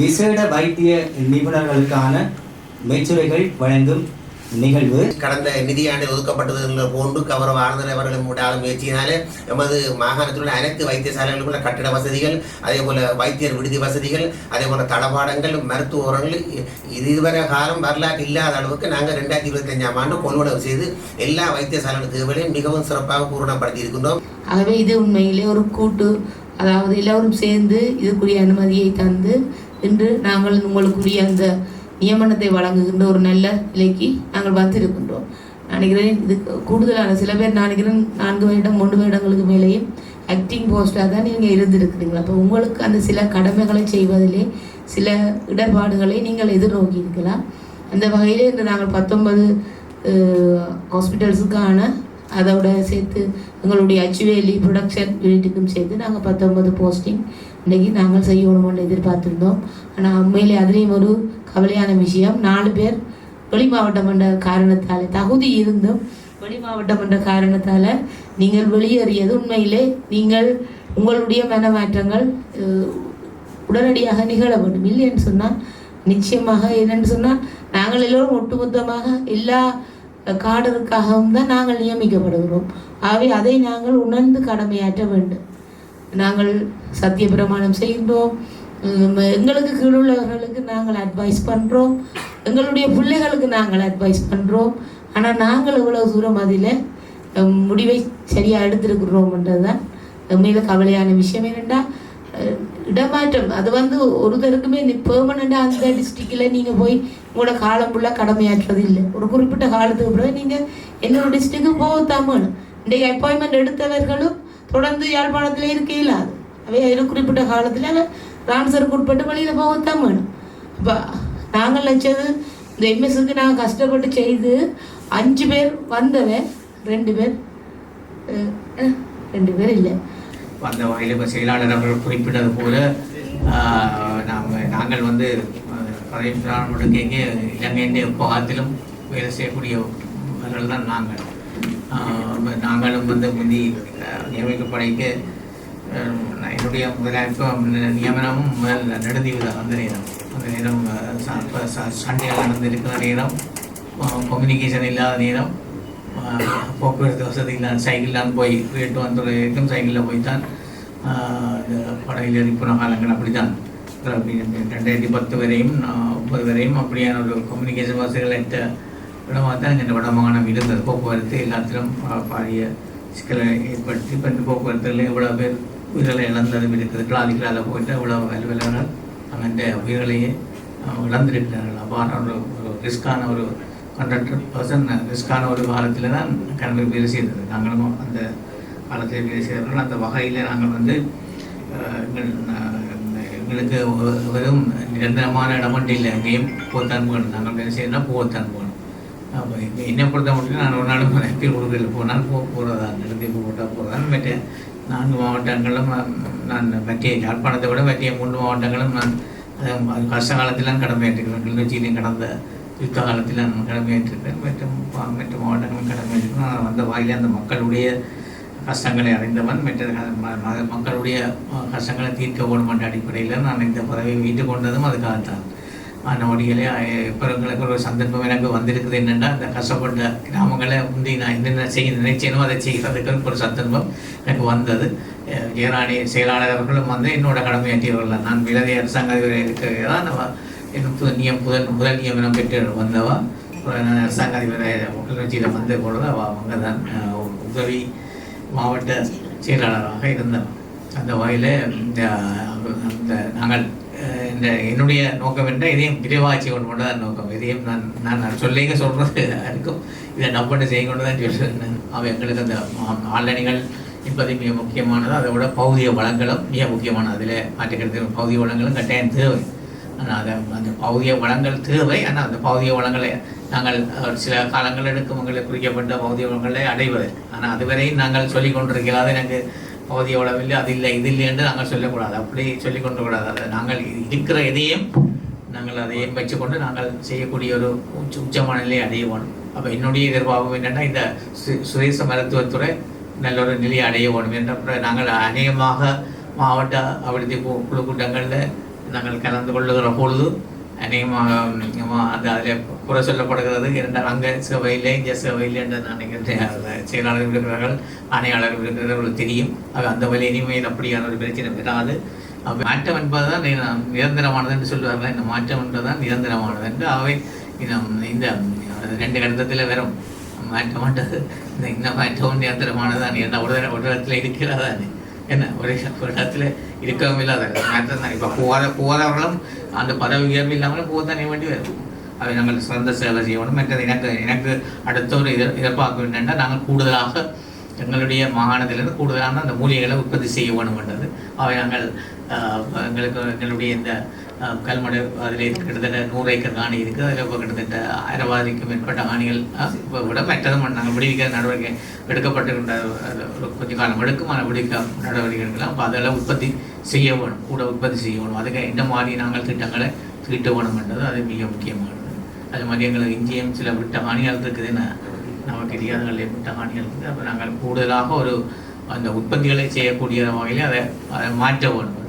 விசேட வைத்திய நிபுணர்களுக்கான மெச்சுரைகள் வழங்கும் நிகழ்வு. கடந்த நிதியாண்டில் ஒதுக்கப்பட்டது போன்று கௌரவ ஆளுநர் அவர்களும் விடாத முயற்சியினாலே எமது மாகாணத்தில் உள்ள அனைத்து வைத்தியசாலைகளுக்கும் உள்ள கட்டிட வசதிகள் அதே போல வைத்தியர் விடுதி வசதிகள் அதே போல தளபாடங்கள் மருத்துவ உரங்கள் இதுவரை காலம் வரலாற்று இல்லாத அளவுக்கு நாங்கள் ரெண்டாயிரத்தி இருபத்தஞ்சாம் ஆண்டு கொள்வனவு செய்து எல்லா வைத்தியசாலைகள் தேவைகளையும் மிகவும் சிறப்பாக பூரணப்படுத்தி இருக்கின்றோம். ஆகவே இது உண்மையிலே ஒரு கூட்டு அதாவது எல்லோரும் சேர்ந்து இதுக்குரிய அனுமதியை தந்து இன்று நாங்கள் உங்களுக்குரிய அந்த நியமனத்தை வழங்குகின்ற ஒரு நல்ல நிலைக்கு நாங்கள் வந்திருக்கின்றோம். நினைக்கிறேன் இது கூடுதலான சில பேர் நினைக்கிறேன் நான்கு வருடம் மூன்று வருடங்களுக்கு மேலேயும் ஆக்டிங் போஸ்டாக தான் நீங்கள் இருந்திருக்கிறீங்களா அப்போ உங்களுக்கு அந்த சில கடமைகளை செய்வதிலே சில இடர்பாடுகளை நீங்கள் எதிர்நோக்கி இருக்கலாம் அந்த வகையில் இன்று நாங்கள் பத்தொன்பது ஹாஸ்பிட்டல்ஸுக்கான அதோட சேர்த்து எங்களுடைய அச்சுவேலி ப்ரொடக்ஷன் யூனிட்டுக்கும் சேர்த்து நாங்கள் பத்தொன்பது போஸ்டிங் இன்றைக்கி நாங்கள் செய்யணும்னு எதிர்பார்த்துருந்தோம். ஆனால் உண்மையிலே அதுலேயும் ஒரு கவலையான விஷயம். நாலு பேர் வெளி மாவட்டம் என்ற காரணத்தால் தகுதி இருந்தும் வெளி மாவட்டம் என்ற காரணத்தால் நீங்கள் வெளியேறியது உண்மையிலே நீங்கள் உங்களுடைய மனமாற்றங்கள் உடனடியாக நிகழ வேண்டும். இல்லைன்னு சொன்னால் நிச்சயமாக என்னன்னு சொன்னால் நாங்கள் எல்லோரும் ஒட்டுமொத்தமாக எல்லா காடருக்காகவும் தான் நாங்கள் நியமிக்கப்படுகிறோம். ஆகவே அதை நாங்கள் உணர்ந்து கடமையாற்ற வேண்டும். நாங்கள் சத்திய பிரமாணம் செய்கின்றோம் எங்களுக்கு கீழுள்ளவர்களுக்கு நாங்கள் அட்வைஸ் பண்ணுறோம் எங்களுடைய பிள்ளைகளுக்கு நாங்கள் அட்வைஸ் பண்ணுறோம் ஆனால் நாங்கள் இவ்வளோ தூரம் அதில் முடிவை சரியாக எடுத்திருக்கிறோம்ன்றது தான் உண்மையில் கவலையான விஷயம். என்னென்னா இடமாற்றம். அது வந்து ஒருத்தருக்குமே பெர்மனண்டாக அந்த டிஸ்ட்ரிக்டில் நீங்கள் போய் உங்களோட காலம் ஃபுல்லாக கடமையாற்றுறது இல்லை ஒரு குறிப்பிட்ட காலத்துக்கு பிறகு நீங்கள் என்னோட டிஸ்ட்ரிக்கும் போகத்தான் வேணும் இன்றைக்கு அப்பாயின்மெண்ட் எடுத்தவர்களும் தொடர்ந்து யாழ்ப்பாணத்தில் இருக்க இயலாது அவை ஒரு குறிப்பிட்ட காலத்தில் ட்ரான்ஸ்ஃபருக்கு உட்பட்டு வழியில் போகத்தான் வேணும் அப்போ நாங்கள் நினச்சது இந்த எம்எஸ்க்கு நாங்கள் கஷ்டப்பட்டு செய்து அஞ்சு பேர் வந்தவன் ரெண்டு பேர் ரெண்டு பேர் இல்லை. அந்த வகையில் இப்போ செயலாளர் அவர்கள் குறிப்பிட்டது போல நாம் நாங்கள் வந்து பதவிக்கு எங்கே இலங்கையினுடைய எடுக்க வேலை செய்யக்கூடியவர்கள் தான் நாங்கள். நாங்களும் வந்து முந்தி ஆஹ், நியமிக்கப்படைக்க நான் என்னுடைய முதலாளிப்பு நியமனமும் முதல் நெடுந்தீவு அந்த நேரம். அந்த நேரம் ஆஹ், சண்டைகள் நடந்திருக்கிற நேரம் கம்யூனிகேஷன் இல்லாத நேரம் போக்குவரத்து வசதி இல்லாத சைக்கிள்லாம் போய் வீட்டு வந்துள்ள சைக்கிளில் போய் தான் படையில் இருப்பின காலங்கள் அப்படி தான் ரெண்டாயிரத்தி பத்து வரையும் முப்பது வரையும் அப்படியான ஒரு கம்யூனிகேஷன் வசதிகள் எட்ட இடமாக தான் இந்த வடமாகாணம் இருந்தது. போக்குவரத்து எல்லாத்திலும் பாரிய சிக்கலை ஏற்படுத்தி இப்போ இந்த போக்குவரத்தில் இவ்வளோ பேர் உயிர்களை இழந்ததும் இருக்குது. கிளாதிகளால் போயிட்டு இவ்வளோ அலுவலர்கள் அந்த உயிர்களையே இழந்திருக்கிறார்கள். அவ்வாறான ஒரு ஒரு ரிஸ்கான ஒரு ஹண்ட்ரட் பர்சன்ட் ரிஸ்கான ஒரு காலத்தில் தான் கணவர் வேலை செய்தது. நாங்களும் அந்த காலத்தில் வேலை செய்தார்கள் அந்த வகையில் நாங்கள் வந்து எங்கள் எங்களுக்கு ஒரு- வெறும் நிரந்தரமான இடம் இல்லை. எங்கேயும் போத்தான் போகணும் நாங்கள் வேலை செய்யணும்னா போகத்தான் போகணும் அப்போ என்னை பொறுத்த மட்டும் நான் ஒரு நாள் எப்படி கொடுக்கல போனால் போக போகிறதா நடத்தி போட்டால் போகிறதான் மற்ற நான்கு மாவட்டங்களும் நான் நான் மற்ற யாழ்ப்பாணத்தை விட மற்ற மூன்று மாவட்டங்களும் நான் அது கஷ்ட காலத்திலாம் கடமையாற்றிருக்கிறேன். கிளிநொச்சியிலையும் கடந்த யுத்த காலத்தில் நான் கடமையாற்றிருக்கிறேன். மற்றும் மற்ற மாவட்டங்களும் கடமையாற்றிருக்கிறேன். நான் வந்த வாயிலே அந்த மக்களுடைய கஷ்டங்களை அறிந்தவன் மற்ற ம- மக்களுடைய கஷ்டங்களை தீர்க்க வேணும் என்ற அடிப்படையில் நான் இந்த பதவியை வீட்டுக் கொண்டதும் அதுக்காகத்தான். நோடிகளே இப்போ எங்களுக்கு ஒரு சந்தர்ப்பம் எனக்கு வந்திருக்குது என்னென்னா அந்த கஷ்டப்பட்ட கிராமங்களை முந்தி நான் என்னென்ன செய்ய நினைச்சேனோ அதை செய்கிறதுக்கு ஒரு சந்தர்ப்பம் எனக்கு வந்தது. அஹ் ஜெயராணி செயலாளர் அவர்களும் வந்து என்னோட கடமையாற்றியவர்கள் நான் விலதி அரசாங்க அதிபர் இருக்கிறதா நம்ம இன்னும் புது நியம் முதல் முதல் நியமனம் பெற்று வந்தவா. அரசாங்க அதிபர் கிளிநொச்சியில் வந்த பொழுது அவள் அங்கே தான் உதவி மாவட்ட செயலாளராக இருந்தவர். அந்த வகையில் இந்த அந்த நாங்கள் இந்த என்னுடைய நோக்கம் என்ற இதையும் விரைவாட்சி கொண்டு கொண்டதான் நோக்கம். இதையும் நான் நான் சொல்லிங்க சொல்கிறது இருக்கும் இதை நம்பட்டு செய்ய கொண்டு தான் சொல்லுறேன் அவன் எங்களுக்கு அந்த ஆளணிகள் என்பது மிக முக்கியமானது. அதை விட பௌதிக வளங்களும் மிக முக்கியமானது. அதில் மாற்றுக்கிறது பௌதிக வளங்களும் கட்டாயம் தேவை. ஆனால் அதை அந்த பகுதிய வளங்கள் தேவை. ஆனால் அந்த பௌதிக வளங்களை நாங்கள் சில காலங்கள் எடுக்கும் குறிக்கப்பட்ட பௌதிக உலகங்களை அடைவது. ஆனால் அதுவரையும் நாங்கள் சொல்லிக் கொண்டிருக்கிறது எனக்கு பௌதிக வளம் இல்லை அது இல்லை இது இல்லை என்று நாங்கள் சொல்லக்கூடாது. அப்படி சொல்லிக் கொண்டிருக்கூடாது அதை நாங்கள் இருக்கிற எதையும் நாங்கள் அதையும் வச்சுக்கொண்டு நாங்கள் செய்யக்கூடிய ஒரு உச்ச உச்சமான நிலையை அடையவோம் அப்போ என்னுடைய எதிர்பார்ப்பு என்னென்னா இந்த சு- சுதேச மருத்துவத்துறை நல்ல ஒரு நிலையை அடைய வேணும் என்ற நாங்கள் அநேகமாக மாவட்ட அபிவிருத்தி கு- குழு கூட்டங்களில் நாங்கள் கலந்து கொள்ளுகிற பொழுது அநேகமாக அது அந்த அதில் குறை சொல்லப்படுகிறது. இரண்டாம் அங்கே சேவையிலே இங்கே சேவையிலே என்று நான் நினைக்கின்றேன் அதில் செயலாளர் இருக்கிறார்கள் ஆணையாளர் இருக்கிறவர்கள் தெரியும். அது அந்த வழி இனிமேல் அப்படியான ஒரு பிரச்சனை பெறாது மாற்றம் என்பதுதான் நிரந்தரமானது என்று சொல்லுவார்கள். இந்த மாற்றம் என்பதுதான் நிரந்தரமானது என்று அவை இந்த இந்த ரெண்டு கட்டத்தில் வரும் மாற்றமாட்டது இந்த இந்த மாற்றமும் நிரந்தரமானதான் என்ன ஒரு ஒரு இடத்துல இருக்கிறதானே. என்ன? ஒரு இடத்துல இருக்கவும் இல்லாத மாற்றம் தான். இப்போ போகாத போகாதவர்களும் அந்த பதவி உயர்வு இல்லாமல் போக தானே வேண்டி வருது. அவை நாங்கள் சிறந்த சேவை செய்யணும் மற்றது எனக்கு எனக்கு அடுத்த ஒரு எதிர்பார்க்க வேண்டாம் நாங்கள் கூடுதலாக எங்களுடைய மாகாணத்திலிருந்து கூடுதலான அந்த மூலிகைகளை உற்பத்தி செய்ய வேணும் அவை நாங்கள் எங்களுக்கு எங்களுடைய இந்த ஆஹ், கல்மடு அதில் கிட்டத்தட்ட நூறு ஏக்கர் காணி இருக்குது அதில் இப்போ கிட்டத்தட்ட ஆயிரவாதிக்கும் மேற்பட்ட காணிகள் இப்போ விட மற்றதும் நாங்கள் விடுவிக்க நடவடிக்கை எடுக்கப்பட்டிருக்கின்ற கொஞ்சம் காலம் எடுக்கும். ஆனால் விடுவிக்க நடவடிக்கை எடுக்கலாம் அப்போ அதெல்லாம் உற்பத்தி செய்ய வேணும் கூட உற்பத்தி செய்ய வேணும் அதுக்கு இந்த மாதிரி நாங்கள் திட்டங்களை தீட்ட வேணும்ன்றது அது மிக முக்கியமானது. அது மாதிரி எங்களுக்கு இங்கேயும் சில விட்ட ஹானிகள் இருக்குதுன்னு நமக்கு தெரியாதவர்களே விட்ட ஹானிகள் இருக்குது. அப்போ நாங்கள் கூடுதலாக ஒரு அந்த உற்பத்திகளை செய்யக்கூடிய வகையில் அதை அதை மாற்ற வேணும்